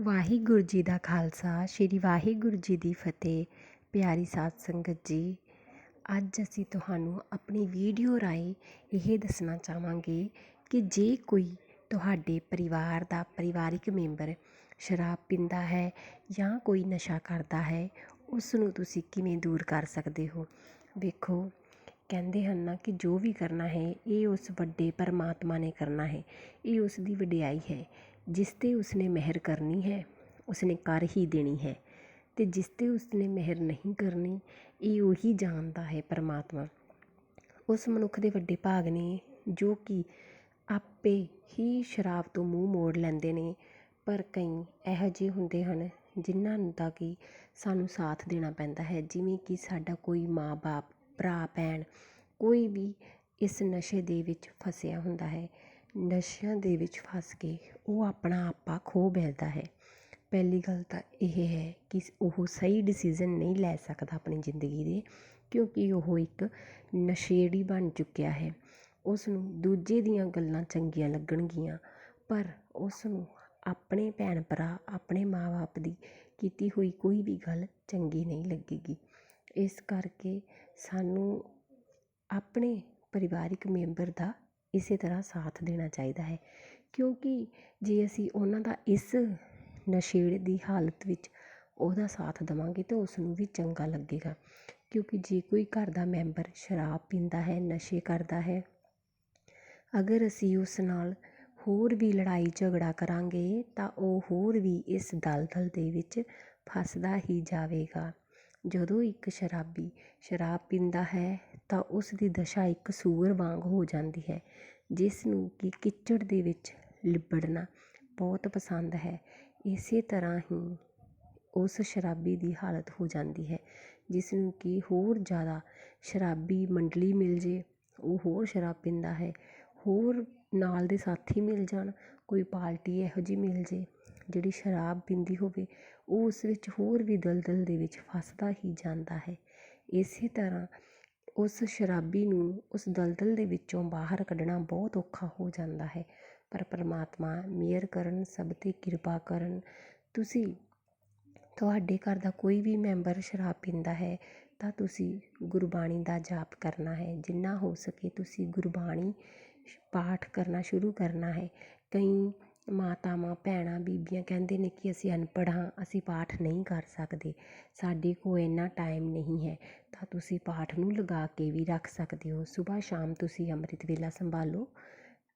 ਵਾਹਿਗੁਰੂ ਜੀ ਦਾ ਖਾਲਸਾ, ਸ੍ਰੀ ਵਾਹਿਗੁਰੂ ਜੀ ਦੀ ਫਤਿਹ। ਪਿਆਰੀ ਸਾਧ ਸੰਗਤ ਜੀ, ਅੱਜ ਅਸੀਂ ਤੁਹਾਨੂੰ ਆਪਣੀ ਵੀਡੀਓ ਰਾਹੀਂ ਇਹ ਦੱਸਣਾ ਚਾਹਾਂਗੇ ਕਿ ਜੇ ਕੋਈ ਤੁਹਾਡੇ ਪਰਿਵਾਰ ਦਾ ਪਰਿਵਾਰਿਕ ਮੈਂਬਰ ਸ਼ਰਾਬ ਪੀਂਦਾ ਹੈ ਜਾਂ ਕੋਈ ਨਸ਼ਾ ਕਰਦਾ ਹੈ, ਉਸ ਨੂੰ ਤੁਸੀਂ ਕਿਵੇਂ ਦੂਰ ਕਰ ਸਕਦੇ ਹੋ? ਵੇਖੋ, ਕਹਿੰਦੇ ਹਨ ਨਾ ਕਿ ਜੋ ਵੀ ਕਰਨਾ ਹੈ, ਇਹ ਉਸ ਵੱਡੇ ਪਰਮਾਤਮਾ ਨੇ ਕਰਨਾ ਹੈ। ਇਹ ਉਸ ਦੀ ਵਡਿਆਈ ਹੈ। ਜਿਸ 'ਤੇ ਉਸਨੇ ਮਿਹਰ ਕਰਨੀ ਹੈ, ਉਸਨੇ ਕਰ ਹੀ ਦੇਣੀ ਹੈ ਅਤੇ ਜਿਸ 'ਤੇ ਉਸਨੇ ਮਿਹਰ ਨਹੀਂ ਕਰਨੀ, ਇਹ ਉਹੀ ਜਾਣਦਾ ਹੈ ਪਰਮਾਤਮਾ। ਉਸ ਮਨੁੱਖ ਦੇ ਵੱਡੇ ਭਾਗ ਨੇ ਜੋ ਕਿ ਆਪੇ ਹੀ ਸ਼ਰਾਬ ਤੋਂ ਮੂੰਹ ਮੋੜ ਲੈਂਦੇ ਨੇ, ਪਰ ਕਈ ਇਹੋ ਜਿਹੇ ਹੁੰਦੇ ਹਨ ਜਿਨ੍ਹਾਂ ਦਾ ਕਿ ਸਾਨੂੰ ਸਾਥ ਦੇਣਾ ਪੈਂਦਾ ਹੈ, ਜਿਵੇਂ ਕਿ ਸਾਡਾ ਕੋਈ ਮਾਂ ਬਾਪ, ਭਰਾ, ਭੈਣ ਕੋਈ ਵੀ ਇਸ ਨਸ਼ੇ ਦੇ ਵਿੱਚ ਫਸਿਆ ਹੁੰਦਾ ਹੈ। ਨਸ਼ਿਆਂ ਦੇ ਵਿੱਚ ਫਸ ਕੇ ਉਹ ਆਪਣਾ ਆਪਾ ਖੋ ਬੈਠਦਾ ਹੈ। ਪਹਿਲੀ ਗੱਲ ਤਾਂ ਇਹ ਹੈ ਕਿ ਉਹ ਸਹੀ ਡਿਸੀਜ਼ਨ ਨਹੀਂ ਲੈ ਸਕਦਾ ਆਪਣੀ ਜ਼ਿੰਦਗੀ ਦੇ, ਕਿਉਂਕਿ ਉਹ ਇੱਕ ਨਸ਼ੇੜੀ ਬਣ ਚੁੱਕਿਆ ਹੈ। ਉਸ ਨੂੰ ਦੂਜੇ ਦੀਆਂ ਗੱਲਾਂ ਚੰਗੀਆਂ ਲੱਗਣਗੀਆਂ, ਪਰ ਉਸ ਨੂੰ ਆਪਣੇ ਭੈਣ ਭਰਾ ਆਪਣੇ ਮਾਂ-ਬਾਪ ਦੀ ਕੀਤੀ ਹੋਈ ਕੋਈ ਵੀ ਗੱਲ ਚੰਗੀ ਨਹੀਂ ਲੱਗੇਗੀ। ਇਸ ਕਰਕੇ ਸਾਨੂੰ ਆਪਣੇ ਪਰਿਵਾਰਿਕ ਮੈਂਬਰ ਦਾ ਇਸੇ ਤਰ੍ਹਾਂ ਸਾਥ ਦੇਣਾ ਚਾਹੀਦਾ ਹੈ। ਕਿਉਂਕਿ ਜੇ ਅਸੀਂ ਉਹਨਾਂ ਦਾ ਇਸ ਨਸ਼ੇੜ ਦੀ ਹਾਲਤ ਵਿੱਚ ਉਹਦਾ ਸਾਥ ਦੇਵਾਂਗੇ ਤਾਂ ਉਸ ਨੂੰ ਵੀ ਚੰਗਾ ਲੱਗੇਗਾ। ਕਿਉਂਕਿ ਜੇ ਕੋਈ ਘਰ ਦਾ ਮੈਂਬਰ ਸ਼ਰਾਬ ਪੀਂਦਾ ਹੈ, ਨਸ਼ੇ ਕਰਦਾ ਹੈ, ਅਗਰ ਅਸੀਂ ਉਸ ਨਾਲ ਹੋਰ ਵੀ ਲੜਾਈ ਝਗੜਾ ਕਰਾਂਗੇ ਤਾਂ ਉਹ ਹੋਰ ਵੀ ਇਸ ਦਲਦਲ ਦੇ ਵਿੱਚ ਫਸਦਾ ਹੀ ਜਾਵੇਗਾ। ਜਦੋਂ ਇੱਕ ਸ਼ਰਾਬੀ ਸ਼ਰਾਬ ਪੀਂਦਾ ਹੈ ਤਾਂ ਉਸ ਦੀ ਦਸ਼ਾ ਇੱਕ ਸੂਰ ਵਾਂਗ ਹੋ ਜਾਂਦੀ ਹੈ ਜਿਸ ਨੂੰ ਕਿ ਕਿੱਚੜ ਦੇ ਵਿੱਚ ਲਿਬੜਨਾ ਬਹੁਤ ਪਸੰਦ ਹੈ। ਇਸੇ ਤਰ੍ਹਾਂ ਹੀ ਉਸ ਸ਼ਰਾਬੀ ਦੀ ਹਾਲਤ ਹੋ ਜਾਂਦੀ ਹੈ ਜਿਸ ਨੂੰ ਕਿ ਹੋਰ ਜ਼ਿਆਦਾ ਸ਼ਰਾਬੀ ਮੰਡਲੀ ਮਿਲ ਜੇ, ਉਹ ਹੋਰ ਸ਼ਰਾਬ ਪੀਂਦਾ ਹੈ, ਹੋਰ ਨਾਲ ਦੇ ਸਾਥੀ ਮਿਲ ਜਾਣ, ਕੋਈ ਪਾਰਟੀ ਇਹੋ ਜਿਹੀ ਮਿਲ ਜੇ ਜਿਹੜੀ ਸ਼ਰਾਬ ਪੀਂਦੀ ਹੋਵੇ, ਉਹ ਉਸ ਵਿੱਚ ਹੋਰ ਵੀ ਦਲਦਲ ਦੇ ਵਿੱਚ ਫਸਦਾ ਹੀ ਜਾਂਦਾ ਹੈ। ਇਸੇ ਤਰ੍ਹਾਂ ਉਸ ਸ਼ਰਾਬੀ ਨੂੰ ਉਸ ਦਲਦਲ ਦੇ ਵਿੱਚੋਂ ਬਾਹਰ ਕੱਢਣਾ ਬਹੁਤ ਔਖਾ ਹੋ ਜਾਂਦਾ ਹੈ। ਪਰ ਪਰਮਾਤਮਾ ਮਿਹਰ ਕਰਨ, ਸਭ 'ਤੇ ਕਿਰਪਾ ਕਰਨ। ਤੁਸੀਂ, ਤੁਹਾਡੇ ਘਰ ਦਾ ਕੋਈ ਵੀ ਮੈਂਬਰ ਸ਼ਰਾਬ ਪੀਂਦਾ ਹੈ, ਤਾਂ ਤੁਸੀਂ ਗੁਰਬਾਣੀ ਦਾ ਜਾਪ ਕਰਨਾ ਹੈ। ਜਿੰਨਾ ਹੋ ਸਕੇ ਤੁਸੀਂ ਗੁਰਬਾਣੀ ਪਾਠ ਕਰਨਾ ਸ਼ੁਰੂ ਕਰਨਾ ਹੈ। ਕਈ ਮਾਤਾਵਾਂ, ਭੈਣਾਂ, ਬੀਬੀਆਂ ਕਹਿੰਦੇ ਨੇ ਕਿ ਅਸੀਂ ਅਨਪੜ੍ਹ ਹਾਂ, ਅਸੀਂ ਪਾਠ ਨਹੀਂ ਕਰ ਸਕਦੇ। ਸਾਡੇ ਕੋਲ ਇੰਨਾ ਟਾਈਮ ਨਹੀਂ ਹੈ। ਤਾਂ ਤੁਸੀਂ ਪਾਠ ਨੂੰ ਲਗਾ ਕੇ ਵੀ ਰੱਖ ਸਕਦੇ ਹੋ। ਸਵੇਰ ਸ਼ਾਮ ਤੁਸੀਂ ਅੰਮ੍ਰਿਤ ਵੇਲਾ ਸੰਭਾਲੋ,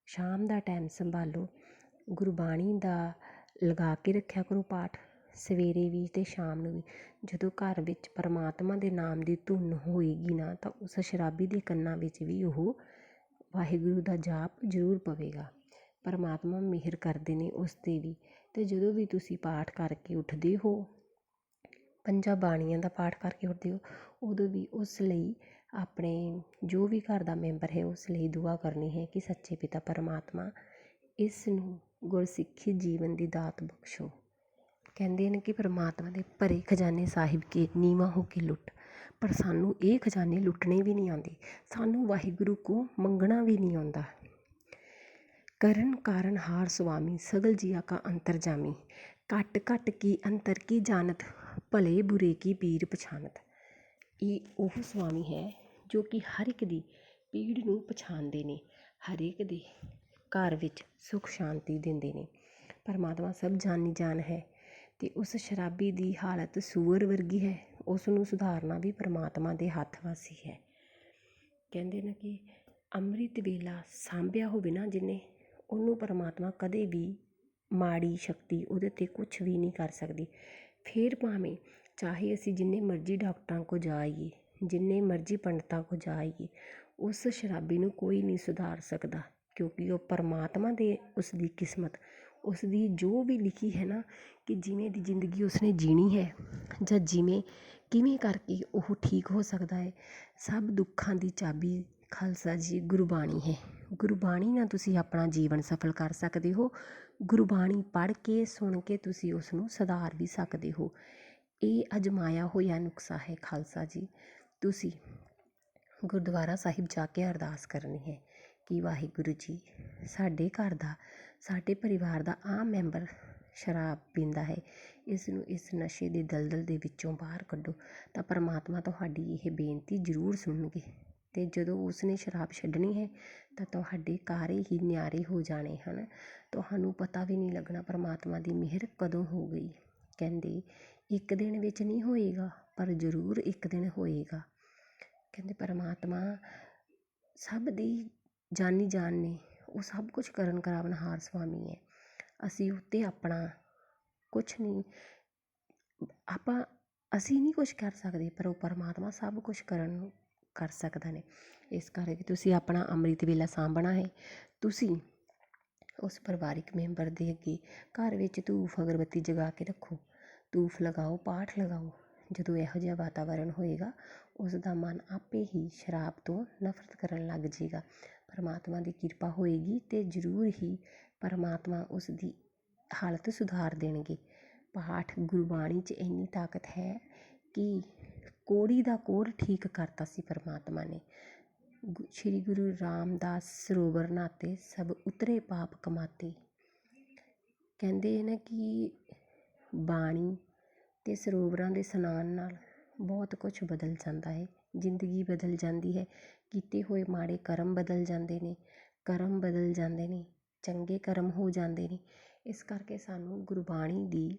ਸ਼ਾਮ ਦਾ ਟਾਈਮ ਸੰਭਾਲੋ, ਗੁਰਬਾਣੀ ਦਾ ਲਗਾ ਕੇ ਰੱਖਿਆ ਕਰੋ ਪਾਠ, ਸਵੇਰੇ ਵੀ ਅਤੇ ਸ਼ਾਮ ਨੂੰ ਵੀ। ਜਦੋਂ ਘਰ ਵਿੱਚ ਪਰਮਾਤਮਾ ਦੇ ਨਾਮ ਦੀ ਧੁਨ ਹੋਏਗੀ ਨਾ, ਤਾਂ ਉਸ ਸ਼ਰਾਬੀ ਦੇ ਕੰਨਾਂ ਵਿੱਚ ਵੀ ਉਹ ਵਾਹਿਗੁਰੂ ਦਾ ਜਾਪ ਜ਼ਰੂਰ ਪਵੇਗਾ। ਪਰਮਾਤਮਾ ਮਿਹਰ ਕਰਦੇ ਨੇ ਉਸ 'ਤੇ ਵੀ। ਅਤੇ ਜਦੋਂ ਵੀ ਤੁਸੀਂ ਪਾਠ ਕਰਕੇ ਉੱਠਦੇ ਹੋ ਪੰਜਾਂ ਬਾਣੀਆਂ ਦਾ ਪਾਠ ਕਰਕੇ ਉੱਠਦੇ ਹੋ, ਉਦੋਂ ਵੀ ਉਸ ਲਈ ਆਪਣੇ ਜੋ ਵੀ ਘਰ ਦਾ ਮੈਂਬਰ ਹੈ, ਉਸ ਲਈ ਦੁਆ ਕਰਨੀ ਹੈ ਕਿ ਸੱਚੇ ਪਿਤਾ ਪਰਮਾਤਮਾ ਇਸ ਨੂੰ ਗੁਰਸਿੱਖੀ ਜੀਵਨ ਦੀ ਦਾਤ ਬਖਸ਼ੋ। ਕਹਿੰਦੇ ਨੇ ਕਿ ਪਰਮਾਤਮਾ ਦੇ ਭਰੇ ਖਜ਼ਾਨੇ ਸਾਹਿਬ ਕੇ ਨੀਵਾਂ ਹੋ ਕੇ ਲੁੱਟ, ਪਰ ਸਾਨੂੰ ਇਹ ਖਜ਼ਾਨੇ ਲੁੱਟਣੇ ਵੀ ਨਹੀਂ ਆਉਂਦੇ, ਸਾਨੂੰ ਵਾਹਿਗੁਰੂ ਕੋ ਮੰਗਣਾ ਵੀ ਨਹੀਂ ਆਉਂਦਾ। ਕਰਨ ਕਾਰਨ ਹਾਰ ਸੁਆਮੀ, ਸਗਲ ਜੀਆ ਕਾ ਅੰਤਰ ਜਾਮੀ, ਘਟ ਘਟ ਕੀ ਅੰਤਰ ਕੀ ਜਾਣਤ ਭਲੇ ਬੁਰੇ ਕੀ ਪੀਰ ਪਛਾਨਤ ਇਹ ਉਹ ਸੁਆਮੀ ਹੈ ਜੋ ਕਿ ਹਰ ਇੱਕ ਦੀ ਪੀੜ ਨੂੰ ਪਛਾਣਦੇ ਨੇ ਹਰੇਕ ਦੇ ਘਰ ਵਿੱਚ ਸੁੱਖ ਸ਼ਾਂਤੀ ਦਿੰਦੇ ਨੇ। ਪਰਮਾਤਮਾ ਸਭ ਜਾਨੀ ਜਾਨ ਹੈ ਅਤੇ ਉਸ ਸ਼ਰਾਬੀ ਦੀ ਹਾਲਤ ਸੂਰ ਵਰਗੀ ਹੈ। ਉਸ ਨੂੰ ਸੁਧਾਰਨਾ ਵੀ ਪਰਮਾਤਮਾ ਦੇ ਹੱਥ ਵਾਸੀ ਹੈ। ਕਹਿੰਦੇ ਨੇ ਕਿ ਅੰਮ੍ਰਿਤ ਵੇਲਾ ਸਾਂਭਿਆ ਹੋਵੇ ਨਾ ਜਿਹਨੇ ਉਹਨੂੰ ਪਰਮਾਤਮਾ ਕਦੇ ਵੀ ਮਾੜੀ ਸ਼ਕਤੀ ਉਹਦੇ 'ਤੇ ਕੁਛ ਵੀ ਨਹੀਂ ਕਰ ਸਕਦੀ। ਫਿਰ ਭਾਵੇਂ ਚਾਹੇ ਅਸੀਂ ਜਿੰਨੇ ਮਰਜ਼ੀ ਡਾਕਟਰਾਂ ਕੋ ਜਾਈਏ, ਜਿੰਨੇ ਮਰਜ਼ੀ ਪੰਡਤਾਂ ਕੋ ਜਾਈਏ, ਉਸ ਸ਼ਰਾਬੀ ਨੂੰ ਕੋਈ ਨਹੀਂ ਸੁਧਾਰ ਸਕਦਾ ਕਿਉਂਕਿ ਉਹ ਪਰਮਾਤਮਾ ਦੇ ਉਸਦੀ ਕਿਸਮਤ, ਉਸ ਦੀ ਜੋ ਵੀ ਲਿਖੀ ਹੈ ਨਾ ਕਿ ਜਿਵੇਂ ਦੀ ਜ਼ਿੰਦਗੀ ਉਸਨੇ ਜੀਣੀ ਹੈ ਜਾਂ ਜਿਵੇਂ ਕਿਵੇਂ ਕਰਕੇ ਉਹ ਠੀਕ ਹੋ ਸਕਦਾ ਹੈ, ਸਭ ਦੁੱਖਾਂ ਦੀ ਚਾਬੀ ਖਾਲਸਾ ਜੀ, ਗੁਰਬਾਣੀ ਹੈ। ਗੁਰਬਾਣੀ ਨਾਲ ਤੁਸੀਂ ਆਪਣਾ ਜੀਵਨ ਸਫਲ ਕਰ ਸਕਦੇ ਹੋ। ਗੁਰਬਾਣੀ ਪੜ੍ਹ ਕੇ, ਸੁਣ ਕੇ ਤੁਸੀਂ ਉਸ ਨੂੰ ਸੁਧਾਰ ਵੀ ਸਕਦੇ ਹੋ। ਇਹ ਅਜਮਾਇਆ ਹੋਇਆ ਨੁਕਸਾ ਹੈ ਖਾਲਸਾ ਜੀ। ਤੁਸੀਂ ਗੁਰਦੁਆਰਾ ਸਾਹਿਬ ਜਾ ਕੇ ਅਰਦਾਸ ਕਰਨੀ ਹੈ ਕਿ ਵਾਹਿਗੁਰੂ ਜੀ, ਸਾਡੇ ਘਰ ਦਾ, ਸਾਡੇ ਪਰਿਵਾਰ ਦਾ ਆਮ ਮੈਂਬਰ ਸ਼ਰਾਬ ਪੀਂਦਾ ਹੈ ਇਸ ਨੂੰ ਇਸ ਨਸ਼ੇ ਦੇ ਦਲਦਲ ਦੇ ਵਿੱਚੋਂ ਬਾਹਰ ਕੱਢੋ। ਤਾਂ ਪਰਮਾਤਮਾ ਤੁਹਾਡੀ ਇਹ ਬੇਨਤੀ ਜ਼ਰੂਰ ਸੁਣਨਗੇ। ਅਤੇ ਜਦੋਂ ਉਸਨੇ ਸ਼ਰਾਬ ਛੱਡਣੀ ਹੈ, ਤਾਂ ਤੁਹਾਡੇ ਕਾਰੇ ਹੀ ਨਿਆਰੇ ਹੋ ਜਾਣੇ ਹਨ। ਤੁਹਾਨੂੰ ਪਤਾ ਵੀ ਨਹੀਂ ਲੱਗਣਾ ਪਰਮਾਤਮਾ ਦੀ ਮਿਹਰ ਕਦੋਂ ਹੋ ਗਈ। ਕਹਿੰਦੇ, ਇੱਕ ਦਿਨ ਵਿੱਚ ਨਹੀਂ ਹੋਏਗਾ, ਪਰ ਜ਼ਰੂਰ ਇੱਕ ਦਿਨ ਹੋਏਗਾ। ਕਹਿੰਦੇ, ਪਰਮਾਤਮਾ ਸਭ ਦੀ ਜਾਨੀ ਜਾਨ ਨੇ, ਉਹ ਸਭ ਕੁਝ ਕਰਨ ਕਰਾਵਨਹਾਰ ਸੁਆਮੀ ਹੈ। ਅਸੀਂ ਉੱਤੇ ਆਪਣਾ ਕੁਛ ਨਹੀਂ, ਆਪਾਂ, ਅਸੀਂ ਨਹੀਂ ਕੁਛ ਕਰ ਸਕਦੇ, ਪਰ ਉਹ ਪਰਮਾਤਮਾ ਸਭ ਕੁਝ ਕਰਨ ਕਰ ਸਕਦਾ ਨੇ। ਇਸ ਕਰਕੇ ਤੁਸੀਂ ਆਪਣਾ ਅੰਮ੍ਰਿਤ ਵੇਲਾ ਸਾਂਭਣਾ ਹੈ। ਤੁਸੀਂ ਉਸ ਪਰਿਵਾਰਿਕ ਮੈਂਬਰ ਦੇ ਅੱਗੇ ਘਰ ਵਿੱਚ ਧੂਫ ਅਗਰਬੱਤੀ ਜਗਾ ਕੇ ਰੱਖੋ। ਧੂਫ ਲਗਾਓ, ਪਾਠ ਲਗਾਓ। ਜਦੋਂ ਇਹੋ ਜਿਹਾ ਵਾਤਾਵਰਨ ਹੋਏਗਾ ਉਸ ਦਾ ਮਨ ਆਪੇ ਹੀ ਸ਼ਰਾਬ ਤੋਂ ਨਫ਼ਰਤ ਕਰਨ ਲੱਗ ਜਾਏਗਾ ਪਰਮਾਤਮਾ ਦੀ ਕਿਰਪਾ ਹੋਏਗੀ ਅਤੇ ਜ਼ਰੂਰ ਹੀ ਪਰਮਾਤਮਾ ਉਸ ਦੀ ਹਾਲਤ ਸੁਧਾਰ ਦੇਣਗੇ। ਪਾਠ ਗੁਰਬਾਣੀ 'ਚ ਇੰਨੀ ਤਾਕਤ ਹੈ ਕਿ ਕੋੜੀ ਦਾ ਕੋੜ ਠੀਕ ਕਰਤਾ ਸੀ ਪਰਮਾਤਮਾ ਨੇ। ਗੁ- ਸ਼੍ਰੀ ਗੁਰੂ ਰਾਮਦਾਸ ਸਰੋਵਰ ਨਾਤੇ ਸਭ ਉਤਰੇ ਪਾਪ ਕਮਾਤੇ। ਕਹਿੰਦੇ ਨਾ ਕਿ ਬਾਣੀ ਅਤੇ ਸਰੋਵਰਾਂ ਦੇ ਇਸ਼ਨਾਨ ਨਾਲ ਬਹੁਤ ਕੁਛ ਬਦਲ ਜਾਂਦਾ ਹੈ। ਜ਼ਿੰਦਗੀ ਬਦਲ ਜਾਂਦੀ ਹੈ। ਕੀਤੇ ਹੋਏ ਮਾੜੇ ਕਰਮ ਬਦਲ ਜਾਂਦੇ ਨੇ, ਕਰਮ ਬਦਲ ਜਾਂਦੇ ਨੇ, ਚੰਗੇ ਕਰਮ ਹੋ ਜਾਂਦੇ ਨੇ। ਇਸ ਕਰਕੇ ਸਾਨੂੰ ਗੁਰਬਾਣੀ ਦੀ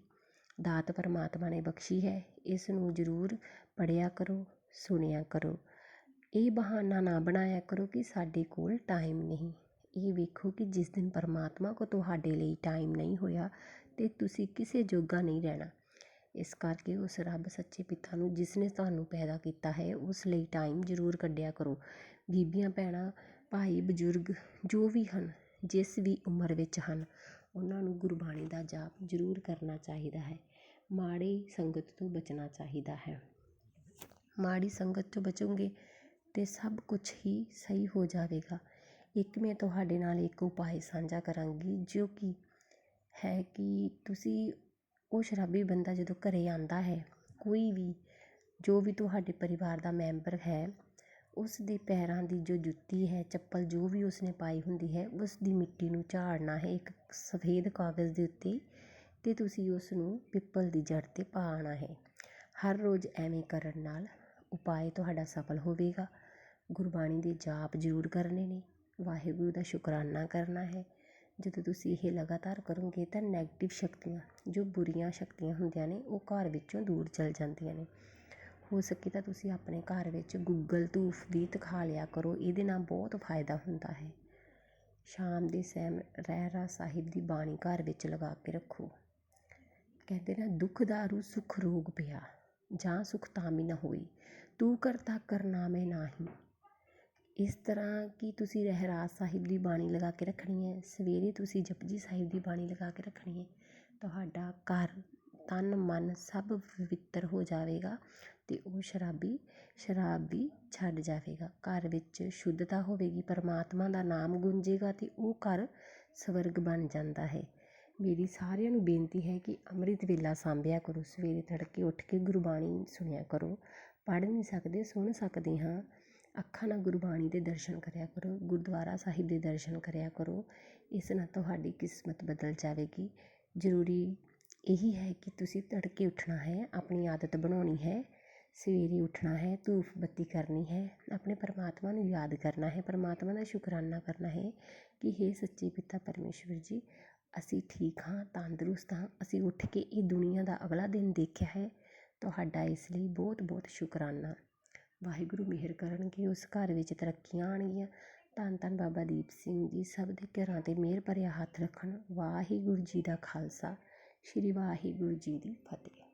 ਦਾਤ ਪਰਮਾਤਮਾ ਨੇ ਬਖਸ਼ੀ ਹੈ। ਇਸ ਨੂੰ ਜ਼ਰੂਰ ਪੜ੍ਹਿਆ ਕਰੋ, ਸੁਣਿਆ ਕਰੋ। ਇਹ ਬਹਾਨਾ ਨਾ ਬਣਾਇਆ ਕਰੋ ਕਿ ਸਾਡੇ ਕੋਲ ਟਾਈਮ ਨਹੀਂ। ਇਹ ਵੇਖੋ ਕਿ ਜਿਸ ਦਿਨ ਪਰਮਾਤਮਾ ਕੋਲ ਤੁਹਾਡੇ ਲਈ ਟਾਈਮ ਨਹੀਂ ਹੋਇਆ ਅਤੇ ਤੁਸੀਂ ਕਿਸੇ ਜੋਗਾ ਨਹੀਂ ਰਹਿਣਾ। ਇਸ ਕਰਕੇ ਉਸ ਰੱਬ ਸੱਚੇ ਪਿਤਾ ਨੂੰ ਜਿਸ ਨੇ ਤੁਹਾਨੂੰ ਪੈਦਾ ਕੀਤਾ ਹੈ, ਉਸ ਲਈ ਟਾਈਮ ਜ਼ਰੂਰ ਕੱਢਿਆ ਕਰੋ। ਬੀਬੀਆਂ, ਭੈਣਾਂ, ਭਾਈ, ਬਜ਼ੁਰਗ ਜੋ ਵੀ ਹਨ, ਜਿਸ ਵੀ ਉਮਰ ਵਿੱਚ ਹਨ, ਉਹਨਾਂ ਨੂੰ ਗੁਰਬਾਣੀ ਦਾ ਜਾਪ ਜ਼ਰੂਰ ਕਰਨਾ ਚਾਹੀਦਾ ਹੈ। ਮਾੜੀ ਸੰਗਤ ਤੋਂ ਬਚਣਾ ਚਾਹੀਦਾ ਹੈ। ਮਾੜੀ ਸੰਗਤ ਤੋਂ ਬਚੋਗੇ ਤੇ ਸਭ ਕੁਛ ਹੀ ਸਹੀ ਹੋ ਜਾਵੇਗਾ। ਇੱਕ ਮੈਂ ਤੁਹਾਡੇ ਨਾਲ ਇੱਕ ਉਪਾਅ ਸਾਂਝਾ ਕਰਾਂਗੀ, ਜੋ ਕਿ ਹੈ ਕਿ ਤੁਸੀਂ ਉਹ ਸ਼ਰਾਬੀ ਬੰਦਾ ਜਦੋਂ ਘਰ ਆਉਂਦਾ ਹੈ, ਕੋਈ ਵੀ, ਜੋ ਵੀ ਤੁਹਾਡੇ ਪਰਿਵਾਰ ਦਾ ਮੈਂਬਰ ਹੈ ਉਸ ਦੇ ਪੈਰਾਂ ਦੀ ਜੋ ਜੁੱਤੀ ਹੈ, ਚੱਪਲ ਜੋ ਵੀ ਉਸਨੇ ਪਾਈ ਹੁੰਦੀ ਹੈ ਉਸ ਦੀ ਮਿੱਟੀ ਨੂੰ ਝਾੜਨਾ ਹੈ, ਇੱਕ ਸਫੇਦ ਕਾਗਜ਼ ਦੇ ਉੱਤੇ ਅਤੇ ਤੁਸੀਂ ਉਸ ਨੂੰ ਪਿੱਪਲ ਦੀ ਜੜ ਤੇ ਪਾ ਆਉਣਾ ਹੈ। ਹਰ ਰੋਜ਼ ਐਵੇਂ ਕਰਨ ਨਾਲ ਉਪਾਅ ਤੁਹਾਡਾ ਸਫਲ ਹੋਵੇਗਾ। ਗੁਰਬਾਣੀ ਦੇ ਜਾਪ ਜ਼ਰੂਰ ਕਰਨੇ ਨੇ। ਵਾਹਿਗੁਰੂ ਦਾ ਸ਼ੁਕਰਾਨਾ ਕਰਨਾ ਹੈ। ਜਦੋਂ ਤੁਸੀਂ ਇਹ ਲਗਾਤਾਰ ਕਰੋਗੇ ਤਾਂ ਨੈਗਟਿਵ ਸ਼ਕਤੀਆਂ, ਜੋ ਬੁਰੀਆਂ ਸ਼ਕਤੀਆਂ ਹੁੰਦੀਆਂ ਨੇ, ਉਹ ਘਰ ਵਿੱਚੋਂ ਦੂਰ ਚਲ ਜਾਂਦੀਆਂ ਨੇ। ਹੋ ਸਕੇ ਤਾਂ ਤੁਸੀਂ ਆਪਣੇ ਘਰ ਵਿੱਚ ਗੁੱਗਲ ਧੂਫ ਵੀ ਦਿਖਾ ਲਿਆ ਕਰੋ। ਇਹਦੇ ਨਾਲ ਬਹੁਤ ਫਾਇਦਾ ਹੁੰਦਾ ਹੈ। ਸ਼ਾਮ ਦੇ ਸੈਮ ਰਹਿਰਾ ਸਾਹਿਬ ਦੀ ਬਾਣੀ ਘਰ ਵਿੱਚ ਲਗਾ ਕੇ ਰੱਖੋ। ਕਹਿੰਦੇ ਨਾ, ਦੁੱਖ ਦਾਰੂ ਸੁਖ ਰੋਗ ਪਿਆ, ਜਾਂ ਸੁਖ ਤਾਮੀ ਨਾ ਹੋਈ। ਤੂੰ ਕਰਤਾ ਕਰਨਾਮੇ ਨਾਹੀ। ਇਸ ਤਰ੍ਹਾਂ ਕਿ ਤੁਸੀਂ ਰਹਿਰਾਸ ਸਾਹਿਬ ਦੀ ਬਾਣੀ ਲਗਾ ਕੇ ਰੱਖਣੀ ਹੈ, ਸਵੇਰੇ ਤੁਸੀਂ ਜਪਜੀ ਸਾਹਿਬ ਦੀ ਬਾਣੀ ਲਗਾ ਕੇ ਰੱਖਣੀ ਹੈ, ਤੁਹਾਡਾ ਘਰ, ਤਨ, ਮਨ ਸਭ ਪਵਿੱਤਰ ਹੋ ਜਾਵੇਗਾ ਅਤੇ ਉਹ ਸ਼ਰਾਬੀ, ਸ਼ਰਾਬ ਵੀ ਛੱਡ ਜਾਵੇਗਾ। ਘਰ ਵਿੱਚ ਸ਼ੁੱਧਤਾ ਹੋਵੇਗੀ, ਪਰਮਾਤਮਾ ਦਾ ਨਾਮ ਗੂੰਜੇਗਾ ਅਤੇ ਉਹ ਘਰ ਸਵਰਗ ਬਣ ਜਾਂਦਾ ਹੈ। ਮੇਰੀ ਸਾਰਿਆਂ ਨੂੰ ਬੇਨਤੀ ਹੈ ਕਿ ਅੰਮ੍ਰਿਤ ਵੇਲਾ ਸਾਂਭਿਆ ਕਰੋ, ਸਵੇਰੇ ਤੜਕੇ ਉੱਠ ਕੇ ਗੁਰਬਾਣੀ ਸੁਣਿਆ ਕਰੋ। ਪੜ੍ਹ ਨਹੀਂ ਸਕਦੇ, ਸੁਣ ਸਕਦੇ ਹਾਂ। ਅੱਖਾਂ ਨਾਲ ਗੁਰਬਾਣੀ ਦੇ ਦਰਸ਼ਨ ਕਰਿਆ ਕਰੋ, ਗੁਰਦੁਆਰਾ ਸਾਹਿਬ ਦੇ ਦਰਸ਼ਨ ਕਰਿਆ ਕਰੋ। ਇਸ ਨਾਲ ਤੁਹਾਡੀ ਕਿਸਮਤ ਬਦਲ ਜਾਵੇਗੀ। ਜ਼ਰੂਰੀ ਇਹੀ ਹੈ ਕਿ ਤੁਸੀਂ ਤੜਕੇ ਉੱਠਣਾ ਹੈ, ਆਪਣੀ ਆਦਤ ਬਣਾਉਣੀ ਹੈ। ਸਵੇਰੇ ਉੱਠਣਾ ਹੈ, ਧੂਫ ਬੱਤੀ ਕਰਨੀ ਹੈ। ਆਪਣੇ ਪਰਮਾਤਮਾ ਨੂੰ ਯਾਦ ਕਰਨਾ ਹੈ, ਪਰਮਾਤਮਾ ਦਾ ਸ਼ੁਕਰਾਨਾ ਕਰਨਾ ਹੈ ਕਿ ਹੇ ਸੱਚੇ ਪਿਤਾ ਪਰਮੇਸ਼ਵਰ ਜੀ, ਅਸੀਂ ਠੀਕ ਹਾਂ, ਤੰਦਰੁਸਤ ਹਾਂ। ਅਸੀਂ ਉੱਠ ਕੇ ਇਹ ਦੁਨੀਆ ਦਾ ਅਗਲਾ ਦਿਨ ਦੇਖਿਆ ਹੈ। ਤੁਹਾਡਾ ਇਸ ਲਈ ਬਹੁਤ ਬਹੁਤ ਸ਼ੁਕਰਾਨਾ। ਵਾਹਿਗੁਰੂ ਮਿਹਰ ਕਰਨਗੇ, ਉਸ ਘਰ ਵਿੱਚ ਤਰੱਕੀਆਂ ਆਉਣਗੀਆਂ। ਧੰਨ ਧੰਨ ਬਾਬਾ ਦੀਪ ਸਿੰਘ ਜੀ, ਸਭ ਦੇ ਘਰਾਂ ਤੇ ਮਿਹਰ ਭਰਿਆ ਹੱਥ ਰੱਖਣ। ਵਾਹਿਗੁਰੂ ਜੀ ਦਾ ਖਾਲਸਾ। ਸ਼੍ਰੀ ਵਾਹਿਗੁਰੂ ਜੀ ਦੀ ਫਤਿਹ।